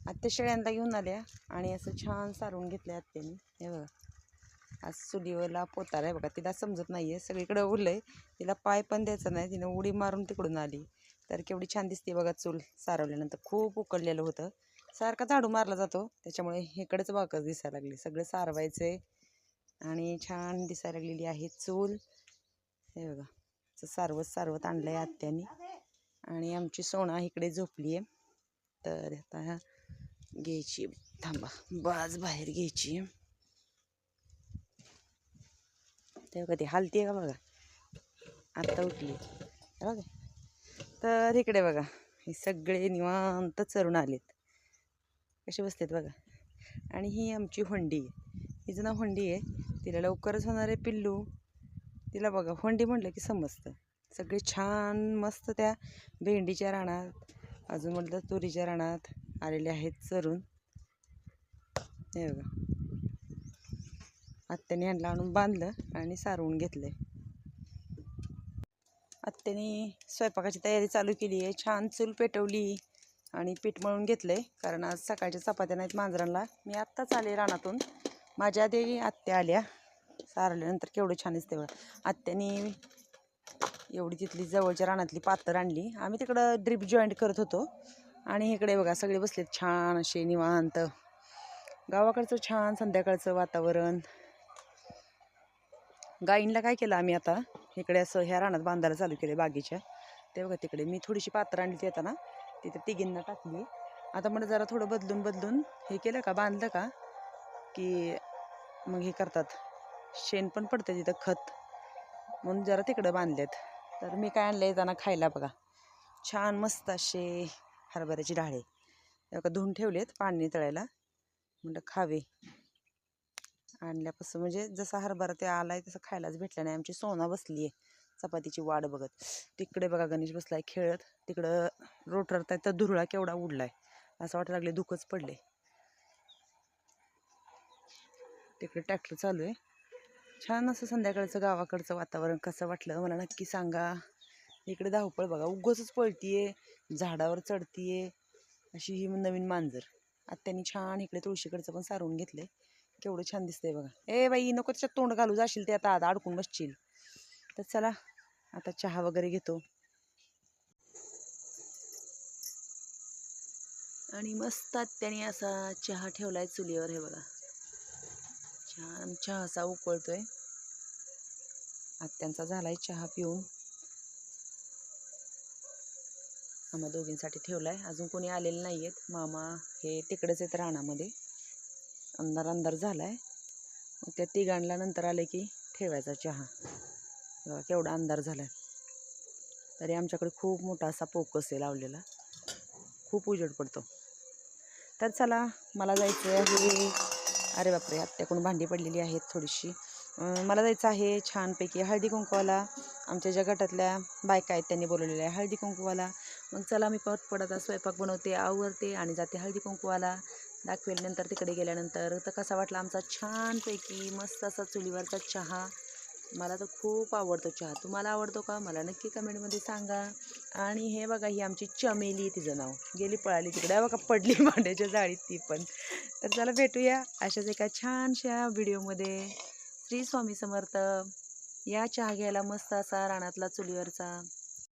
आत्या शेळ्यांना घेऊन आल्या आणि असं छान सारवून घेतलं आत्याने. हे बघा. आज चुलीवरला पोताला आहे बघा. तिला समजत नाही आहे सगळीकडे उरलं आहे तिला पाय पण द्यायचा नाही. तिनं उडी मारून तिकडून आली. तर केवढी छान दिसते बघा चूल सारवल्यानंतर. खूप उकळलेलं होतं. सारखा झाडू मारला जातो. त्याच्यामुळे इकडंच बाकच दिसायला लागली. सगळं सारवायचं आहे आणि छान दिसायला लागलेली आहे चूल. हे बघा. असं सारवत सारवत आणलं आहे आत्यानी. आणि आमची सोना इकडे झोपली आहे तर आता घ्यायची. थांबा बाज बाहेर घ्यायची. ते कधी ती हालती का बघा? आत्ता उठली. बघा. तर इकडे बघा हे सगळे निवांत चरून आलेत. कसे बसलेत बघा. आणि ही आमची होंडी आहे. हिचं नाव होंडी आहे. तिला लवकरच होणारे पिल्लू. तिला बघा होंडी म्हटलं की समजतं. सगळे छान मस्त त्या भेंडीच्या रानात अजून म्हटलं तुरीच्या रानात. आलेले आहेत चरून हे बघा. आत्याने ह्यांना आणून बांधलं आणि सारवून आहे आत्याने स्वयंपाकाची तयारी चालू केली आहे. छान चूल पेटवली आणि पीठ मळून घेतलंय. कारण आज सकाळच्या चपात्या नाहीत मांजरांना मी आत्ताच आले रानातून. माझ्या आधी आत्या आल्या. सारल्यानंतर केवढं छान असते बघा. आत्याने एवढी तिथली जवळच्या रानातली पातर आणली. आम्ही तिकडं ड्रिप जॉईंट करत होतो. आणि इकडे बघा सगळे बसलेत छान असे निवांत. गावाकडचं छान संध्याकाळचं वातावरण. गाईंला काय केलं आम्ही आता? इकडे असं ह्या रानात बांधायला चालू केले बागेच्या. ते बघा तिकडे मी थोडीशी पात्र आणली ती येताना तिथे तिघींना टाकली. आता मला जरा थोडं बदलून बदलून हे केलं का बांधलं का? की मग हे करतात. शेण पण पडतं तिथं खत. म्हणून जरा तिकडं बांधलेत. तर मी काय आणलं येताना खायला बघा. छान मस्त असे हरभऱ्याची डाळे का धुवून ठेवलेत पाणी तळायला. म्हणलं खावे. आणल्यापासून म्हणजे जसा हरभरा ते आला आहे तसं खायलाच भेटला नाही. आमची सोना बसली आहे चपातीची वाढ बघत. तिकडे बघा गणेश बसलाय खेळत. तिकडं रोटरत आहे तर धुरळा केवढा उडलाय. असं वाटायला लागले दुखच पडले तिकडे ट्रॅक्टर चालू आहे. छान असं संध्याकाळचं गावाकडचं वातावरण कसं वाटलं? मला नक्की सांगा. इकडे धावपळ बघा. उगच पळतीये झाडावर चढतीये. अशी ही नवीन मांजर. आत्यानी छान इकडे तुळशीकडचं पण सारून घेतलंय. केवढं छान दिसतंय बघा. ए बाई नको त्याच्यात तोंड घालू. जाशील ते आता आता अडकून बसशील. तर चला आता चहा वगैरे घेतो. आणि मस्त आत्याने असा चहा ठेवलाय चुलीवर हे बघा. छान चहा असा उकळतोय. आत्यांचा झालाय चहा पिऊन. आम्हा दोघींसाठी ठेवलाय. अजून कोणी आलेले नाही आहेत मामा हे तिकडेच आहेत रानामध्ये. अंधार अंधार झाला आहे मग त्या तिघांना नंतर आले की ठेवायचा चहा. बघा केवढा अंधार झाला आहे तरी आमच्याकडे खूप मोठा असा फोकस आहे लावलेला. खूप उजेड पडतो. तर चला मला जायचं आहे. अरे बापरे आत्याकडून भांडी पडलेली आहेत थोडीशी. मला जायचं आहे छानपैकी हळदी कुंकवाला. आमच्या ज्या गटातल्या बायका आहेत त्यांनी बोलवलेल्या आहे हळदी कुंकवाला. मग चला मी पटपट आता स्वयंपाक बनवते आवरते आणि जाते हळदी कुंकवाला. दाखवेल नंतर तिकडे गेल्यानंतर. तर कसा वाटला आमचा? छानपैकी मस्त असा चुलीवरचा चहा. मला तर खूप आवडतो चहा. तुम्हाला आवडतो का? मला नक्की कमेंटमध्ये सांगा. आणि हे बघा ही आमची चमेली आहे तिचं नाव. गेली पळाली तिकडे. बघा पडली भांड्याच्या जाळीत ती पण. तर चला भेटूया अशाच एका छानशा व्हिडिओमध्ये. श्री स्वामी समर्थ. या चहा घ्यायला मस्त असा रानातला चुलीवरचा.